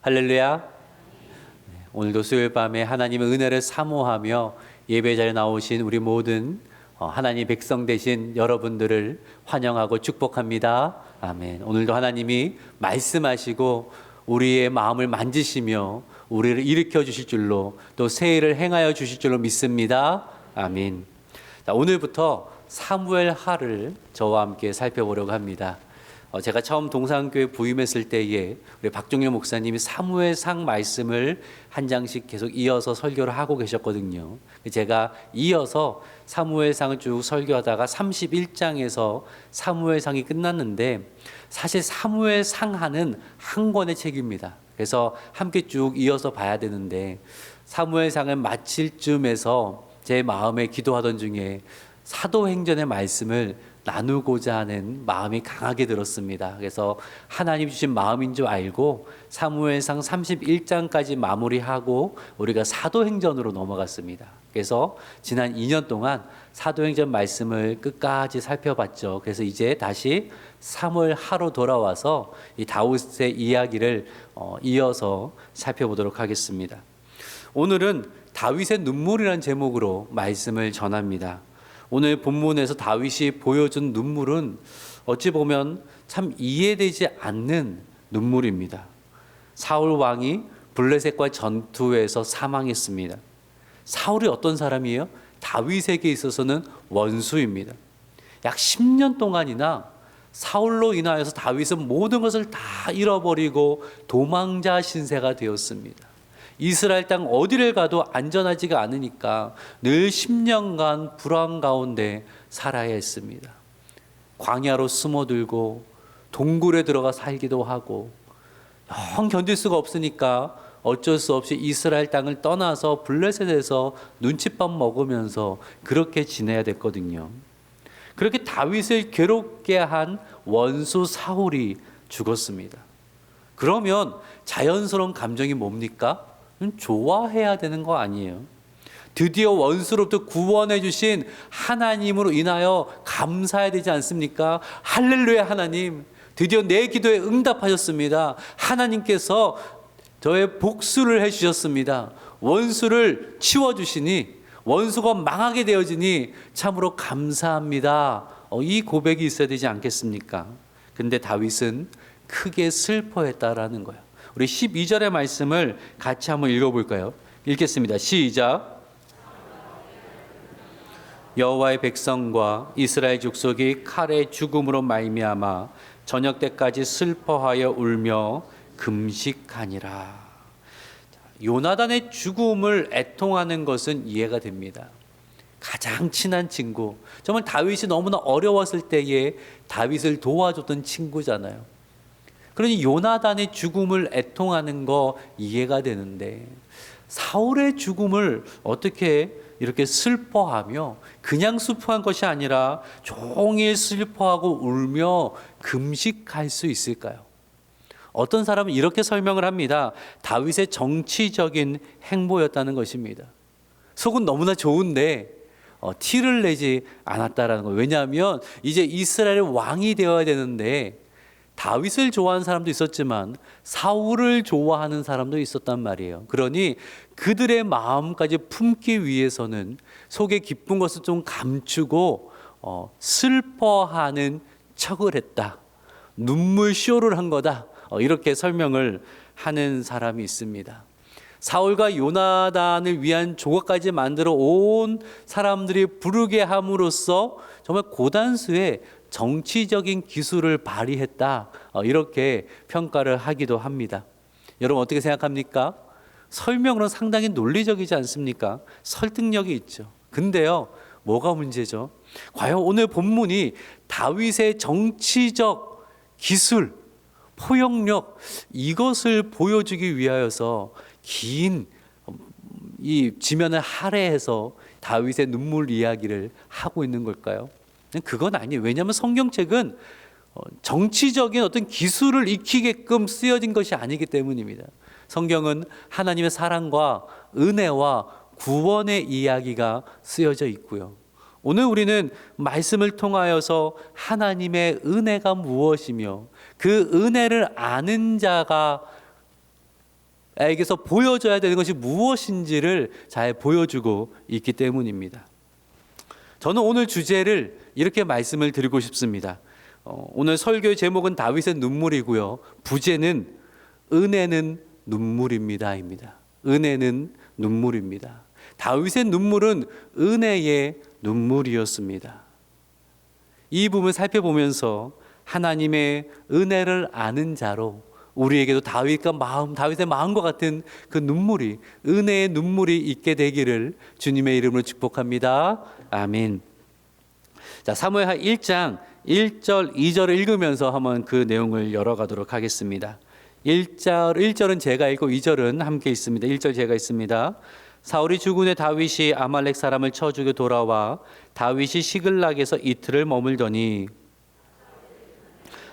할렐루야. 네, 오늘도 수요일 밤에 하나님의 은혜를 사모하며 예배 자리에 나오신 우리 모든 어, 하나님 백성 되신 여러분들을 환영하고 축복합니다. 아멘. 오늘도 하나님이 말씀하시고 우리의 마음을 만지시며 우리를 일으켜 주실 줄로 또 새해를 행하여 주실 줄로 믿습니다. 아멘. 자, 오늘부터 사무엘 하를 저와 함께 살펴보려고 합니다. 어, 제가 처음 동산교회 부임했을 때에 우리 박종현 목사님이 사무엘상 말씀을 한 장씩 계속 이어서 설교를 하고 계셨거든요. 제가 이어서 사무엘상을 쭉 설교하다가 31장에서 사무엘상이 끝났는데 사실 사무엘상하는 한 권의 책입니다. 그래서 함께 쭉 이어서 봐야 되는데 사무엘상을 마칠 쯤에서 제 마음에 기도하던 중에 사도행전의 말씀을 나누고자 하는 마음이 강하게 들었습니다. 그래서 하나님 주신 마음인 줄 알고 사무엘상 31장까지 마무리하고 우리가 사도행전으로 넘어갔습니다. 그래서 지난 2년 동안 사도행전 말씀을 끝까지 살펴봤죠. 그래서 이제 다시 사무엘 하로 돌아와서 이 다윗의 이야기를 어, 이어서 살펴보도록 하겠습니다. 오늘은 다윗의 눈물이라는 제목으로 말씀을 전합니다. 오늘 본문에서 다윗이 보여준 눈물은 어찌 보면 참 이해되지 않는 눈물입니다. 사울 왕이 블레셋과 전투에서 사망했습니다. 사울이 어떤 사람이에요? 다윗에게 있어서는 원수입니다. 약 10년 동안이나 사울로 인하여서 다윗은 모든 것을 다 잃어버리고 도망자 신세가 되었습니다. 이스라엘 땅 어디를 가도 안전하지가 않으니까 늘 10년간 불안 가운데 살아야 했습니다. 광야로 숨어들고 동굴에 들어가 살기도 하고 영 견딜 수가 없으니까 어쩔 수 없이 이스라엘 땅을 떠나서 블레셋에서 눈칫밥 먹으면서 그렇게 지내야 됐거든요. 그렇게 다윗을 괴롭게 한 원수 사울이 죽었습니다. 그러면 자연스러운 감정이 뭡니까? 좋아해야 되는 거 아니에요. 드디어 원수로부터 구원해 주신 하나님으로 인하여 감사해야 되지 않습니까? 할렐루야 하나님. 드디어 내 기도에 응답하셨습니다. 하나님께서 저의 복수를 해 주셨습니다. 원수를 치워 주시니 원수가 망하게 되어지니 참으로 감사합니다. 어, 이 고백이 있어야 되지 않겠습니까? 근데 다윗은 크게 슬퍼했다라는 거예요. 우리 12절의 말씀을 같이 한번 읽어볼까요? 읽겠습니다. 시작. 여호와의 백성과 이스라엘 족속이 칼의 죽음으로 말미암아 저녁 때까지 슬퍼하여 울며 금식하니라. 요나단의 죽음을 애통하는 것은 이해가 됩니다. 가장 친한 친구. 정말 다윗이 너무나 어려웠을 때에 다윗을 도와줬던 친구잖아요. 그러니 요나단의 죽음을 애통하는 거 이해가 되는데 사울의 죽음을 어떻게 이렇게 슬퍼하며 그냥 슬퍼한 것이 아니라 종일 슬퍼하고 울며 금식할 수 있을까요? 어떤 사람은 이렇게 설명을 합니다. 다윗의 정치적인 행보였다는 것입니다. 속은 너무나 좋은데 어, 티를 내지 않았다라는 거예요. 왜냐하면 이제 이스라엘의 왕이 되어야 되는데 다윗을 좋아하는 사람도 있었지만 사울을 좋아하는 사람도 있었단 말이에요. 그러니 그들의 마음까지 품기 위해서는 속에 기쁜 것을 좀 감추고 어, 슬퍼하는 척을 했다. 눈물 쇼를 한 거다. 어, 이렇게 설명을 하는 사람이 있습니다. 사울과 요나단을 위한 조각까지 만들어 온 사람들이 부르게 함으로써 정말 고단수의 정치적인 기술을 발휘했다. 어, 이렇게 평가를 하기도 합니다. 여러분 어떻게 생각합니까? 설명으로 상당히 논리적이지 않습니까? 설득력이 있죠. 근데요, 뭐가 문제죠? 과연 오늘 본문이 다윗의 정치적 기술, 포용력 이것을 보여주기 위하여서 긴 이 지면을 할애해서 다윗의 눈물 이야기를 하고 있는 걸까요? 그건 아니에요. 왜냐하면 성경책은 어, 정치적인 어떤 기술을 익히게끔 쓰여진 것이 아니기 때문입니다. 성경은 하나님의 사랑과 은혜와 구원의 이야기가 쓰여져 있고요. 오늘 우리는 말씀을 통하여서 하나님의 은혜가 무엇이며 그 은혜를 아는 자가 에게서 보여줘야 되는 것이 무엇인지를 잘 보여주고 있기 때문입니다. 저는 오늘 주제를 이렇게 말씀을 드리고 싶습니다. 어, 오늘 설교의 제목은 다윗의 눈물이고요. 부제는 은혜는 눈물입니다입니다. 은혜는 눈물입니다. 다윗의 눈물은 은혜의 눈물이었습니다. 이 부분을 살펴보면서 하나님의 은혜를 아는 자로 우리에게도 다윗과 마음, 다윗의 마음과 같은 그 눈물이 은혜의 눈물이 있게 되기를 주님의 이름으로 축복합니다. 아멘. 자, 사무엘하 1장 1절, 2절을 읽으면서 한번 그 내용을 열어가도록 하겠습니다. 1절, 1절은 제가 읽고 2절은 함께 있습니다. 1절 제가 있습니다. 사울이 죽은 후 다윗이 아말렉 사람을 쳐 죽여 돌아와 다윗이 시글락에서 이틀을 머물더니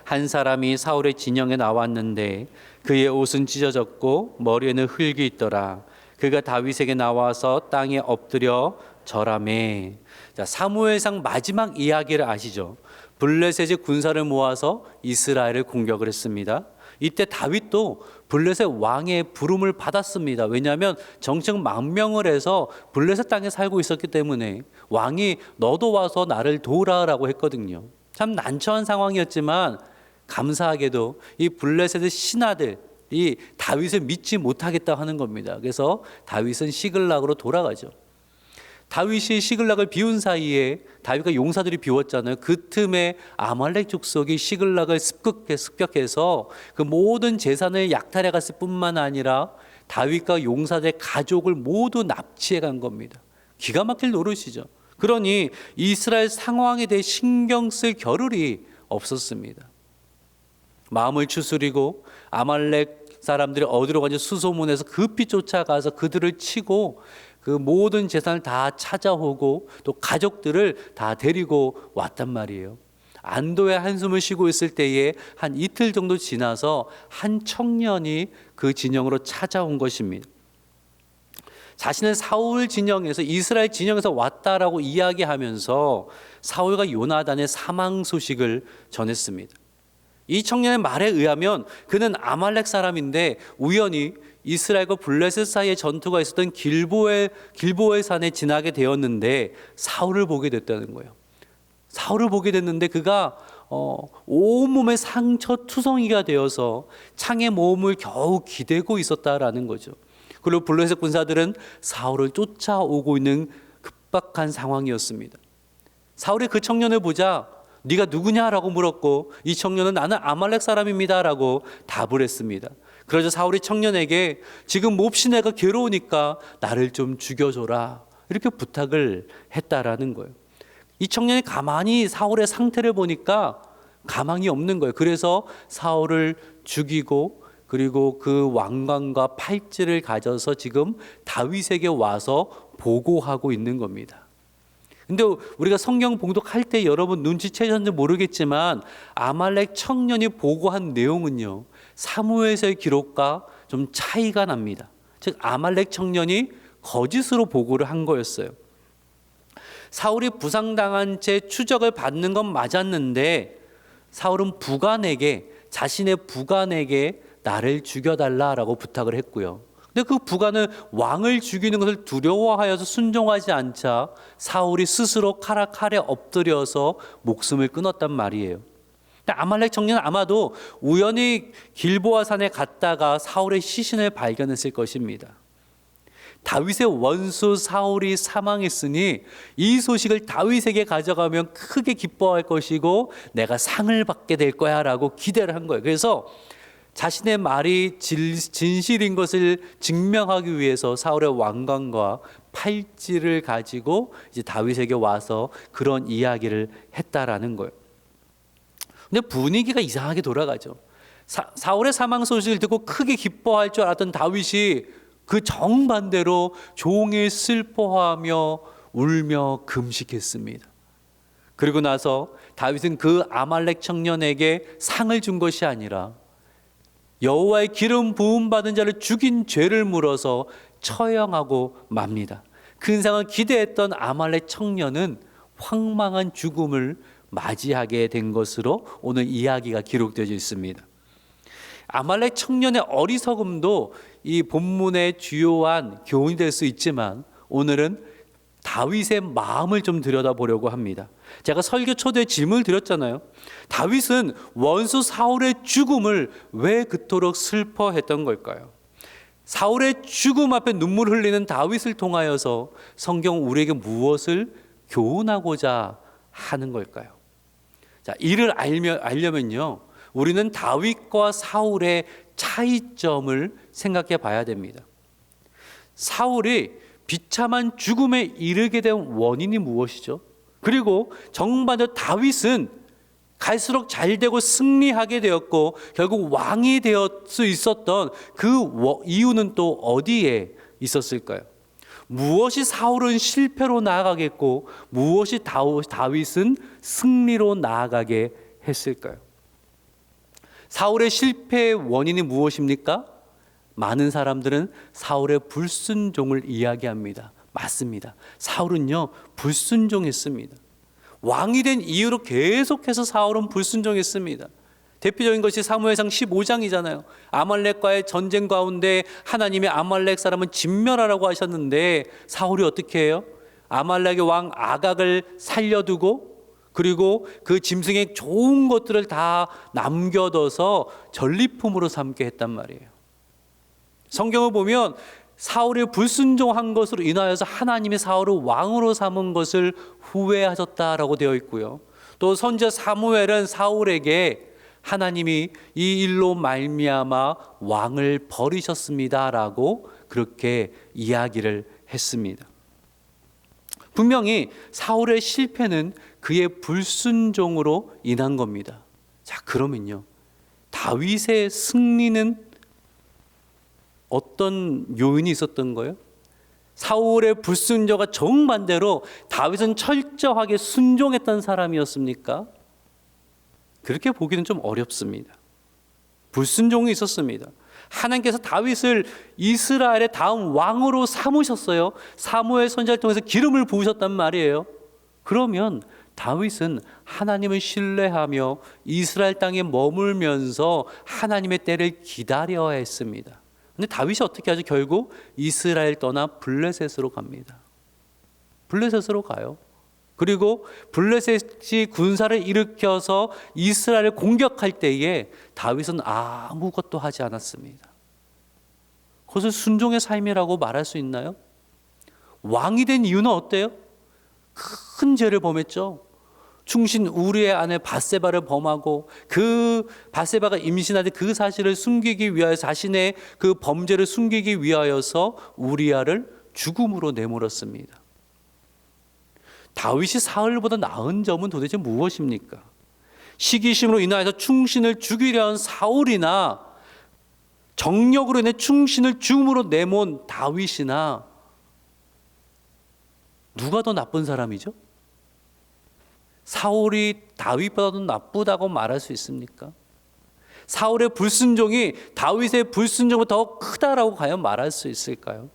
한 사람이 사울의 진영에 나왔는데 그의 옷은 찢어졌고 머리에는 흙이 있더라. 그가 다윗에게 나와서 땅에 엎드려 절하매. 자, 사무엘상 마지막 이야기를 아시죠? 블레셋의 군사를 모아서 이스라엘을 공격을 했습니다. 이때 다윗도 블레셋 왕의 부름을 받았습니다. 왜냐하면 정책 망명을 해서 블레셋 땅에 살고 있었기 때문에 왕이 너도 와서 나를 도우라라고 했거든요. 참 난처한 상황이었지만 감사하게도 이 블레셋의 신하들 이 다윗을 믿지 못하겠다 하는 겁니다. 그래서 다윗은 시글락으로 돌아가죠. 다윗이 시글락을 비운 사이에 다윗과 용사들이 비웠잖아요. 그 틈에 아말렉 족속이 시글락을 습격해 습격해서 그 모든 재산을 약탈해 갔을 뿐만 아니라 다윗과 용사들의 가족을 모두 납치해 간 겁니다. 기가 막힐 노릇이죠. 그러니 이스라엘 상황에 대해 신경 쓸 겨를이 없었습니다. 마음을 추스리고 아말렉 사람들이 어디로 가지 수소문해서 급히 쫓아가서 그들을 치고 그 모든 재산을 다 찾아오고 또 가족들을 다 데리고 왔단 말이에요. 안도의 한숨을 쉬고 있을 때에 한 이틀 정도 지나서 한 청년이 그 진영으로 찾아온 것입니다. 자신은 사울 진영에서 이스라엘 진영에서 왔다라고 이야기하면서 사울과 요나단의 사망 소식을 전했습니다. 이 청년의 말에 의하면 그는 아말렉 사람인데 우연히 이스라엘과 블레셋 사이에 전투가 있었던 길보의 길보의 산에 지나게 되었는데 사울을 보게 됐다는 거예요. 사울을 보게 됐는데 그가 어, 온몸에 상처 투성이가 되어서 창의 몸을 겨우 기대고 있었다라는 거죠. 그리고 블레셋 군사들은 사울을 쫓아오고 있는 급박한 상황이었습니다. 사울이 그 청년을 보자 네가 누구냐라고 물었고 이 청년은 나는 아말렉 사람입니다라고 답을 했습니다. 그러자 사울이 청년에게 지금 몹시 내가 괴로우니까 나를 좀 죽여줘라 이렇게 부탁을 했다라는 거예요. 이 청년이 가만히 사울의 상태를 보니까 가망이 없는 거예요. 그래서 사울을 죽이고 그리고 그 왕관과 팔찌를 가져서 지금 다윗에게 와서 보고하고 있는 겁니다. 근데 우리가 성경 봉독할 때 여러분 눈치채셨는지 모르겠지만 아말렉 청년이 보고한 내용은요. 사무엘서의 기록과 좀 차이가 납니다. 즉 아말렉 청년이 거짓으로 보고를 한 거였어요. 사울이 부상당한 채 추적을 받는 건 맞았는데 사울은 부관에게 자신의 부관에게 나를 죽여달라라고 부탁을 했고요. 근데 그 부관은 왕을 죽이는 것을 두려워하여서 순종하지 않자 사울이 스스로 칼 칼에 엎드려서 목숨을 끊었단 말이에요. 아말렉 청년은 아마도 우연히 길보아 산에 갔다가 사울의 시신을 발견했을 것입니다. 다윗의 원수 사울이 사망했으니 이 소식을 다윗에게 가져가면 크게 기뻐할 것이고 내가 상을 받게 될 거야라고 기대를 한 거예요. 그래서 자신의 말이 진실인 것을 증명하기 위해서 사울의 왕관과 팔찌를 가지고 이제 다윗에게 와서 그런 이야기를 했다라는 거예요. 근데 분위기가 이상하게 돌아가죠. 사, 사울의 사망 소식을 듣고 크게 기뻐할 줄 알았던 다윗이 그 정반대로 종일 슬퍼하며 울며 금식했습니다. 그리고 나서 다윗은 그 아말렉 청년에게 상을 준 것이 아니라 여호와의 기름 부음 받은 자를 죽인 죄를 물어서 처형하고 맙니다. 근상을 기대했던 아말렉 청년은 황망한 죽음을 맞이하게 된 것으로 오늘 이야기가 기록되어 있습니다. 아말렉 청년의 어리석음도 이 본문의 주요한 교훈이 될 수 있지만 오늘은 다윗의 마음을 좀 들여다보려고 합니다. 제가 설교 초대 질문을 드렸잖아요. 다윗은 원수 사울의 죽음을 왜 그토록 슬퍼했던 걸까요? 사울의 죽음 앞에 눈물 흘리는 다윗을 통하여서 성경 우리에게 무엇을 교훈하고자 하는 걸까요? 자, 이를 알며, 알려면요. 우리는 다윗과 사울의 차이점을 생각해 봐야 됩니다. 사울이 비참한 죽음에 이르게 된 원인이 무엇이죠? 그리고 정반대 다윗은 갈수록 잘 되고 승리하게 되었고 결국 왕이 되었 수 있었던 그 워- 이유는 또 어디에 있었을까요? 무엇이 사울은 실패로 나아가겠고 무엇이 다윗은 승리로 나아가게 했을까요? 사울의 실패의 원인이 무엇입니까? 많은 사람들은 사울의 불순종을 이야기합니다. 맞습니다. 사울은요, 불순종했습니다. 왕이 된 이후로 계속해서 사울은 불순종했습니다. 대표적인 것이 사무엘상 15장이잖아요. 아말렉과의 전쟁 가운데 하나님이 아말렉 사람은 진멸하라고 하셨는데 사울이 어떻게 해요? 아말렉의 왕 아각을 살려두고 그리고 그 짐승의 좋은 것들을 다 남겨둬서 전리품으로 삼게 했단 말이에요. 성경을 보면 사울이 불순종한 것으로 인하여서 하나님이 사울을 왕으로 삼은 것을 후회하셨다라고 되어 있고요. 또 선제 사무엘은 사울에게 하나님이 이 일로 말미암아 왕을 버리셨습니다라고 그렇게 이야기를 했습니다. 분명히 사울의 실패는 그의 불순종으로 인한 겁니다. 자, 그러면요. 다윗의 승리는 어떤 요인이 있었던 거예요? 사울의 불순종과 정반대로 다윗은 철저하게 순종했던 사람이었습니까? 그렇게 보기는 좀 어렵습니다. 불순종이 있었습니다. 하나님께서 다윗을 이스라엘의 다음 왕으로 삼으셨어요. 사무엘 선지자를 통해서 기름을 부으셨단 말이에요. 그러면 다윗은 하나님을 신뢰하며 이스라엘 땅에 머물면서 하나님의 때를 기다려야 했습니다. 근데 다윗이 어떻게 하죠? 결국 이스라엘 떠나 블레셋으로 갑니다. 블레셋으로 가요. 그리고 블레셋이 군사를 일으켜서 이스라엘을 공격할 때에 다윗은 아무것도 하지 않았습니다. 그것을 순종의 삶이라고 말할 수 있나요? 왕이 된 이유는 어때요? 큰 죄를 범했죠. 충신 우리의 아내 바세바를 범하고 그 바세바가 임신하되 그 사실을 숨기기 위하여 자신의 그 범죄를 숨기기 위하여서 우리아를 죽음으로 내몰았습니다. 다윗이 사울보다 나은 점은 도대체 무엇입니까? 시기심으로 인하여서 충신을 죽이려 한 사울이나 정력으로 인해 충신을 죽음으로 내몬 다윗이나 누가 더 나쁜 사람이죠? 사울이 다윗보다도 나쁘다고 말할 수 있습니까? 사울의 불순종이 다윗의 불순종보다 더 크다라고 과연 말할 수 있을까요?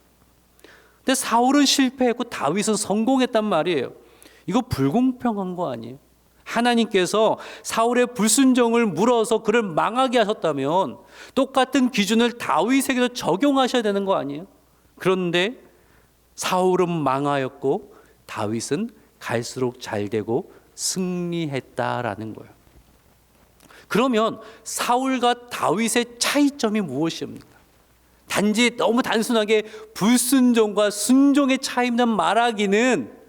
근데 사울은 실패했고 다윗은 성공했단 말이에요. 이거 불공평한 거 아니에요? 하나님께서 사울의 불순종을 물어서 그를 망하게 하셨다면 똑같은 기준을 다윗에게도 적용하셔야 되는 거 아니에요? 그런데 사울은 망하였고 다윗은 갈수록 잘 되고 승리했다라는 거예요. 그러면 사울과 다윗의 차이점이 무엇입니까? 단지 너무 단순하게 불순종과 순종의 차이만 말하기는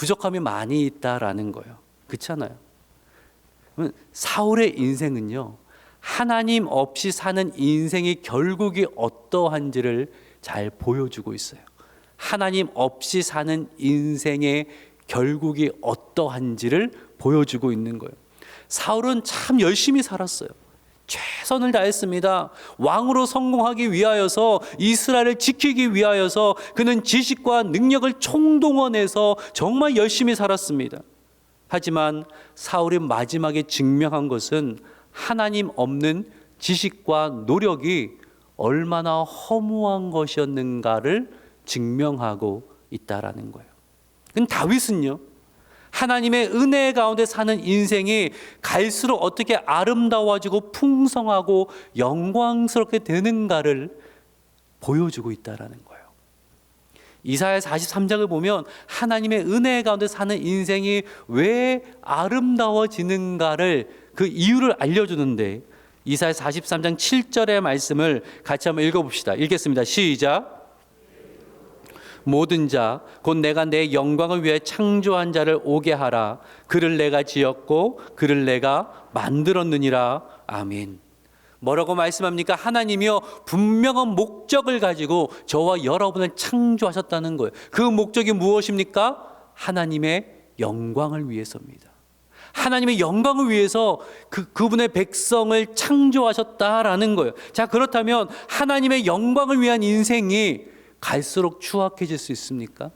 부족함이 많이 있다라는 거예요. 그렇잖아요. 사울의 인생은요. 하나님 없이 사는 인생이 결국이 어떠한지를 잘 보여주고 있어요. 하나님 없이 사는 인생의 결국이 어떠한지를 보여주고 있는 거예요. 사울은 참 열심히 살았어요. 최선을 다했습니다. 왕으로 성공하기 위하여서 이스라엘을 지키기 위하여서 그는 지식과 능력을 총동원해서 정말 열심히 살았습니다. 하지만 사울이 마지막에 증명한 것은 하나님 없는 지식과 노력이 얼마나 허무한 것이었는가를 증명하고 있다라는 거예요. 근데 다윗은요. 하나님의 은혜 가운데 사는 인생이 갈수록 어떻게 아름다워지고 풍성하고 영광스럽게 되는가를 보여주고 있다라는 거예요. 이사야 43장을 보면 하나님의 은혜 가운데 사는 인생이 왜 아름다워지는가를 그 이유를 알려주는데 이사야 43장 7절의 말씀을 같이 한번 읽어봅시다. 읽겠습니다. 시작. 모든 자, 곧 내가 내 영광을 위해 창조한 자를 오게 하라. 그를 내가 지었고, 그를 내가 만들었느니라. 아멘. 뭐라고 말씀합니까? 하나님이요 분명한 목적을 가지고 저와 여러분을 창조하셨다는 거예요. 그 목적이 무엇입니까? 하나님의 영광을 위해서입니다. 하나님의 영광을 위해서 그 그분의 백성을 창조하셨다라는 거예요. 자 그렇다면 하나님의 영광을 위한 인생이 갈수록 추악해질 수 있습니까?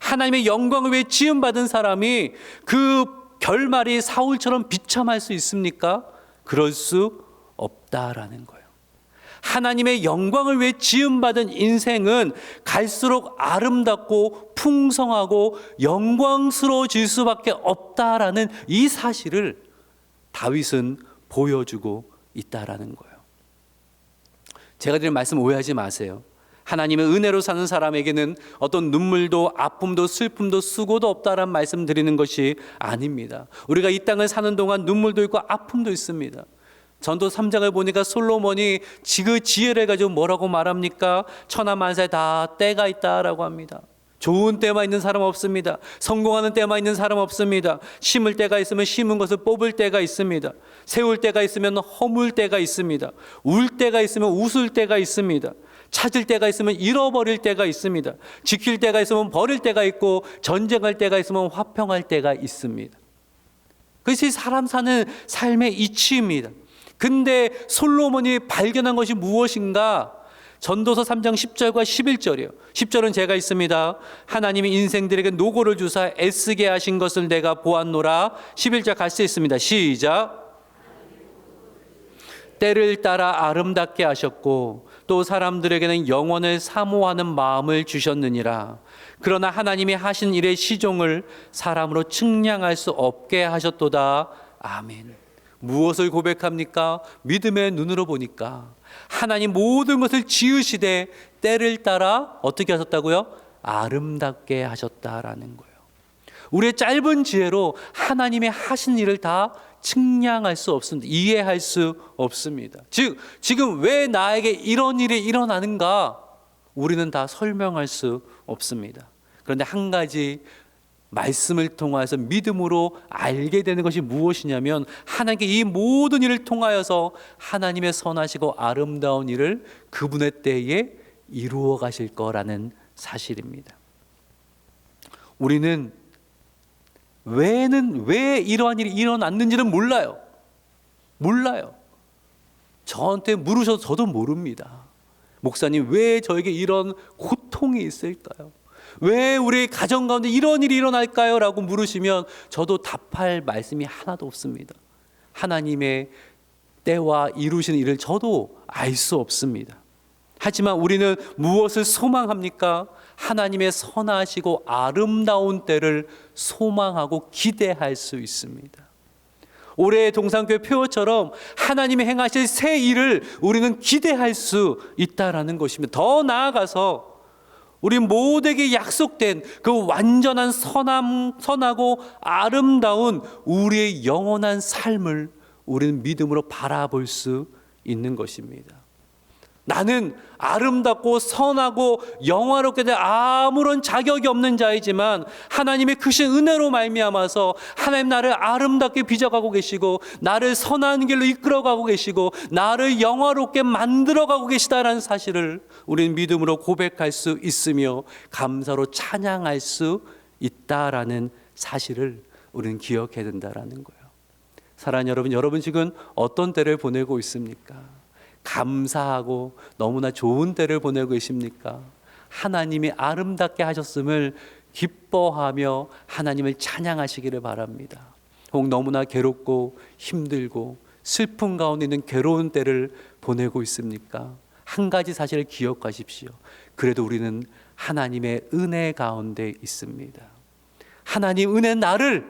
하나님의 영광을 위해 지음 받은 사람이 그 결말이 사울처럼 비참할 수 있습니까? 그럴 수 없다라는 거예요. 하나님의 영광을 위해 지음받은 인생은 갈수록 아름답고 풍성하고 영광스러워질 수밖에 없다라는 이 사실을 다윗은 보여주고 있다라는 거예요. 제가 드린 말씀 오해하지 마세요. 하나님의 은혜로 사는 사람에게는 어떤 눈물도 아픔도 슬픔도 수고도 없다라는 말씀 드리는 것이 아닙니다. 우리가 이 땅을 사는 동안 눈물도 있고 아픔도 있습니다. 전도 3장을 보니까 솔로몬이 그 지혜를 가지고 뭐라고 말합니까? 천하 만사에 다 때가 있다라고 합니다. 좋은 때만 있는 사람 없습니다. 성공하는 때만 있는 사람 없습니다. 심을 때가 있으면 심은 것을 뽑을 때가 있습니다. 세울 때가 있으면 허물 때가 있습니다. 울 때가 있으면 웃을 때가 있습니다. 찾을 때가 있으면 잃어버릴 때가 있습니다. 지킬 때가 있으면 버릴 때가 있고 전쟁할 때가 있으면 화평할 때가 있습니다. 그것이 사람 사는 삶의 이치입니다. 근데 솔로몬이 발견한 것이 무엇인가? 전도서 3장 10절과 11절이요. 10절은 제가 있습니다. 하나님이 인생들에게 노고를 주사 애쓰게 하신 것을 내가 보았노라. 11절 같이 있습니다. 시작. 때를 따라 아름답게 하셨고 또 사람들에게는 영원을 사모하는 마음을 주셨느니라. 그러나 하나님이 하신 일의 시종을 사람으로 측량할 수 없게 하셨도다. 아멘. 무엇을 고백합니까? 믿음의 눈으로 보니까 하나님 모든 것을 지으시되 때를 따라 어떻게 하셨다고요? 아름답게 하셨다라는 거예요. 우리의 짧은 지혜로 하나님의 하신 일을 다 측량할 수 없습니다. 이해할 수 없습니다. 즉, 지금 왜 나에게 이런 일이 일어나는가? 우리는 다 설명할 수 없습니다. 그런데 한 가지 말씀을 통하여서 믿음으로 알게 되는 것이 무엇이냐면 하나님께 이 모든 일을 통하여서 하나님의 선하시고 아름다운 일을 그분의 때에 이루어 가실 거라는 사실입니다. 우리는 왜는 왜 이러한 일이 일어났는지는 몰라요. 몰라요. 저한테 물으셔도 저도 모릅니다. 목사님 왜 저에게 이런 고통이 있을까요? 왜 우리 가정 가운데 이런 일이 일어날까요? 라고 물으시면 저도 답할 말씀이 하나도 없습니다. 하나님의 때와 이루시는 일을 저도 알 수 없습니다. 하지만 우리는 무엇을 소망합니까? 하나님의 선하시고 아름다운 때를 소망하고 기대할 수 있습니다. 올해 동산교회 표어처럼 하나님이 행하실 새 일을 우리는 기대할 수 있다라는 것입니다. 더 나아가서 우리 모두에게 약속된 그 완전한 선함, 선하고 아름다운 우리의 영원한 삶을 우리는 믿음으로 바라볼 수 있는 것입니다. 나는 아름답고 선하고 영화롭게 될 아무런 자격이 없는 자이지만 하나님의 크신 은혜로 말미암아서 하나님 나를 아름답게 빚어가고 계시고 나를 선한 길로 이끌어가고 계시고 나를 영화롭게 만들어가고 계시다라는 사실을 우리는 믿음으로 고백할 수 있으며 감사로 찬양할 수 있다라는 사실을 우리는 기억해야 된다라는 거예요. 사랑하는 여러분, 여러분 지금 어떤 때를 보내고 있습니까? 감사하고 너무나 좋은 때를 보내고 계십니까? 하나님이 아름답게 하셨음을 기뻐하며 하나님을 찬양하시기를 바랍니다. 혹 너무나 괴롭고 힘들고 슬픔 가운데 있는 괴로운 때를 보내고 있습니까? 한 가지 사실을 기억하십시오. 그래도 우리는 하나님의 은혜 가운데 있습니다. 하나님 은혜 나를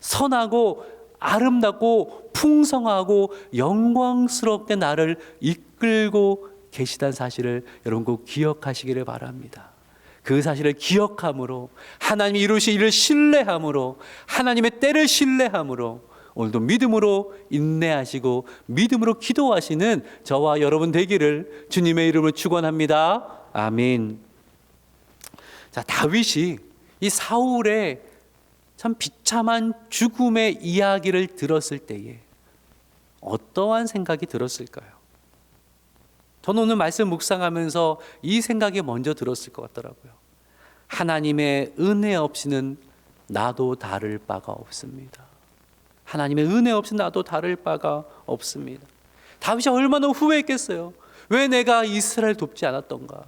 선하고 아름답고 풍성하고 영광스럽게 나를 이끌고 계시다는 사실을 여러분 꼭 기억하시기를 바랍니다. 그 사실을 기억함으로 하나님이 이루신 일을 신뢰함으로 하나님의 때를 신뢰함으로 오늘도 믿음으로 인내하시고 믿음으로 기도하시는 저와 여러분 되기를 주님의 이름으로 축원합니다. 아멘. 자, 다윗이 이 사울의 참 비참한 죽음의 이야기를 들었을 때에 어떠한 생각이 들었을까요? 저는 오늘 말씀 묵상하면서 이 생각이 먼저 들었을 것 같더라고요. 하나님의 은혜 없이는 나도 다를 바가 없습니다. 하나님의 은혜 없이 나도 다를 바가 없습니다. 다윗이 얼마나 후회했겠어요. 왜 내가 이스라엘 돕지 않았던가?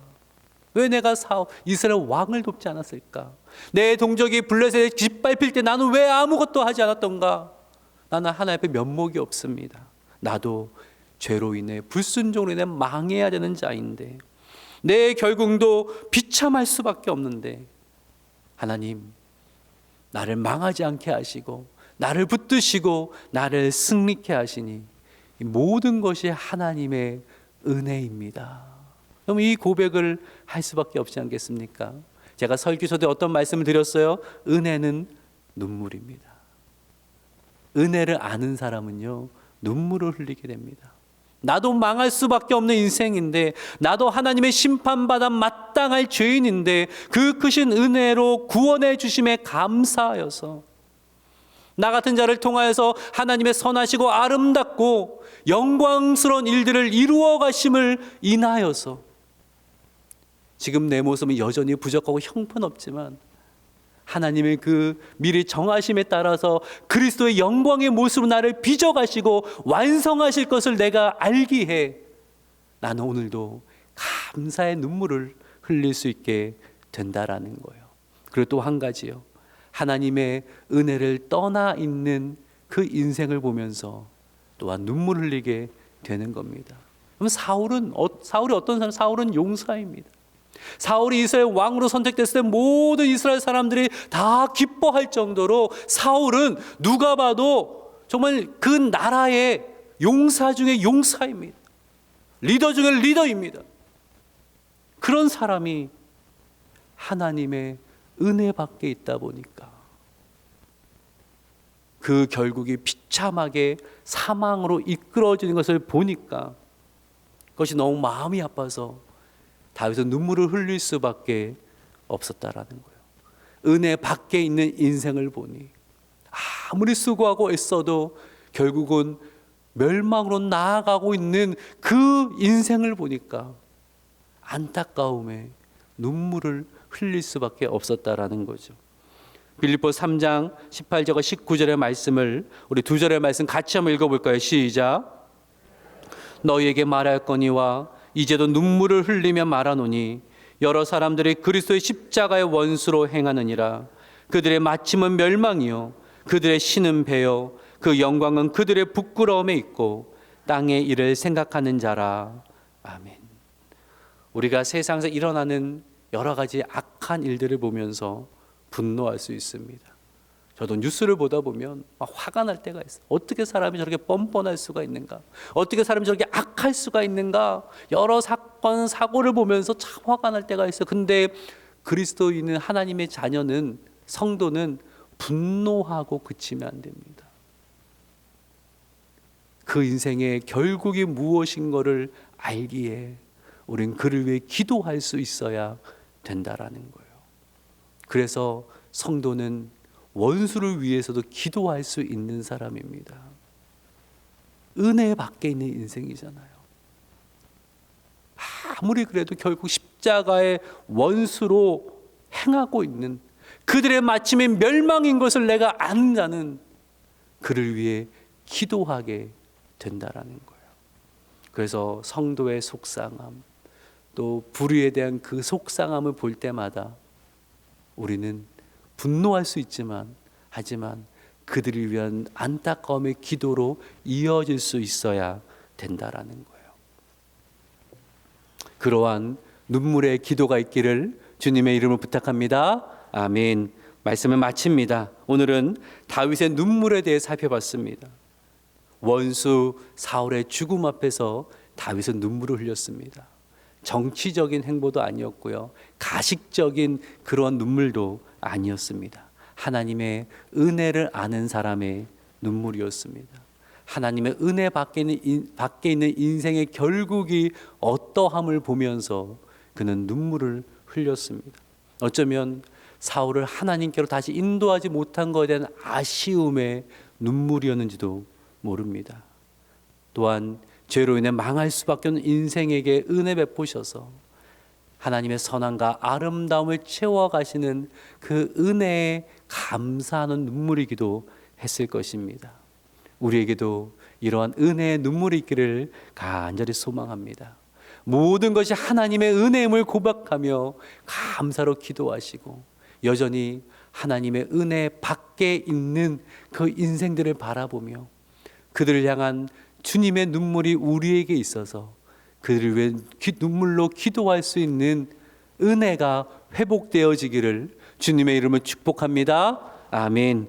왜 내가 사 이스라엘 왕을 돕지 않았을까? 내 동족이 블레셋에 짓밟힐 때 나는 왜 아무것도 하지 않았던가? 나는 하나님 앞에 면목이 없습니다. 나도 죄로 인해 불순종으로 인해 망해야 되는 자인데 내 결국도 비참할 수밖에 없는데 하나님 나를 망하지 않게 하시고 나를 붙드시고 나를 승리케 하시니 이 모든 것이 하나님의 은혜입니다. 그럼 이 고백을 할 수밖에 없지 않겠습니까? 제가 설교서 때 어떤 말씀을 드렸어요? 은혜는 눈물입니다. 은혜를 아는 사람은요, 눈물을 흘리게 됩니다. 나도 망할 수밖에 없는 인생인데, 나도 하나님의 심판받아 마땅할 죄인인데, 그 크신 은혜로 구원해 주심에 감사하여서, 나 같은 자를 통하여서 하나님의 선하시고 아름답고 영광스러운 일들을 이루어 가심을 인하여서, 지금 내 모습은 여전히 부족하고 형편없지만 하나님의 그 미리 정하심에 따라서 그리스도의 영광의 모습으로 나를 빚어가시고 완성하실 것을 내가 알기에 나는 오늘도 감사의 눈물을 흘릴 수 있게 된다라는 거예요. 그리고 또 한 가지요. 하나님의 은혜를 떠나 있는 그 인생을 보면서 또한 눈물 흘리게 되는 겁니다. 그럼 사울은 어, 사울이 어떤 사람? 사울은 용사입니다. 사울이 이스라엘 왕으로 선택됐을 때 모든 이스라엘 사람들이 다 기뻐할 정도로 사울은 누가 봐도 정말 그 나라의 용사 중에 용사입니다. 리더 중에 리더입니다. 그런 사람이 하나님의 은혜 밖에 있다 보니까 그 결국이 비참하게 사망으로 이끌어지는 것을 보니까 그것이 너무 마음이 아파서 다윗은 눈물을 흘릴 수밖에 없었다라는 거예요. 은혜 밖에 있는 인생을 보니 아무리 수고하고 애써도 결국은 멸망으로 나아가고 있는 그 인생을 보니까 안타까움에 눈물을 흘릴 수밖에 없었다라는 거죠. 빌립보 3장 18절과 19절의 말씀을 우리 두 절의 말씀 같이 한번 읽어볼까요? 시작. 너희에게 말할 거니와 이제도 눈물을 흘리며 말하노니 여러 사람들이 그리스도의 십자가의 원수로 행하느니라 그들의 마침은 멸망이요 그들의 신은 배요 그 영광은 그들의 부끄러움에 있고 땅의 일을 생각하는 자라 아멘. 우리가 세상에서 일어나는 여러 가지 악한 일들을 보면서 분노할 수 있습니다. 저도 뉴스를 보다 보면 막 화가 날 때가 있어요. 어떻게 사람이 저렇게 뻔뻔할 수가 있는가? 어떻게 사람이 저렇게 악할 수가 있는가? 여러 사건, 사고를 보면서 참 화가 날 때가 있어요. 근데 그리스도인은 하나님의 자녀는 성도는 분노하고 그치면 안 됩니다. 그 인생의 결국이 무엇인 것을 알기에 우리는 그를 위해 기도할 수 있어야 된다라는 거예요. 그래서 성도는 원수를 위해서도 기도할 수 있는 사람입니다. 은혜 밖에 있는 인생이잖아요. 아무리 그래도 결국 십자가의 원수로 행하고 있는 그들의 마침의 멸망인 것을 내가 안다는 그를 위해 기도하게 된다라는 거예요. 그래서 성도의 속상함, 또 불의에 대한 그 속상함을 볼 때마다 우리는 분노할 수 있지만 하지만 그들을 위한 안타까움의 기도로 이어질 수 있어야 된다라는 거예요. 그러한 눈물의 기도가 있기를 주님의 이름으로 부탁합니다. 아멘. 말씀을 마칩니다. 오늘은 다윗의 눈물에 대해 살펴봤습니다. 원수 사울의 죽음 앞에서 다윗은 눈물을 흘렸습니다. 정치적인 행보도 아니었고요. 가식적인 그런 눈물도 아니었습니다. 하나님의 은혜를 아는 사람의 눈물이었습니다. 하나님의 은혜 밖에 있는, 인- 밖에 있는 인생의 결국이 어떠함을 보면서 그는 눈물을 흘렸습니다. 어쩌면 사울을 하나님께로 다시 인도하지 못한 것에 대한 아쉬움의 눈물이었는지도 모릅니다. 또한 죄로 인해 망할 수밖에 없는 인생에게 은혜 베푸셔서 하나님의 선함과 아름다움을 채워가시는 그 은혜에 감사하는 눈물이기도 했을 것입니다. 우리에게도 이러한 은혜의 눈물이 있기를 간절히 소망합니다. 모든 것이 하나님의 은혜임을 고백하며 감사로 기도하시고 여전히 하나님의 은혜 밖에 있는 그 인생들을 바라보며 그들을 향한 주님의 눈물이 우리에게 있어서 그들을 위해 기- 눈물로 기도할 수 있는 은혜가 회복되어지기를 주님의 이름을 축복합니다. 아멘.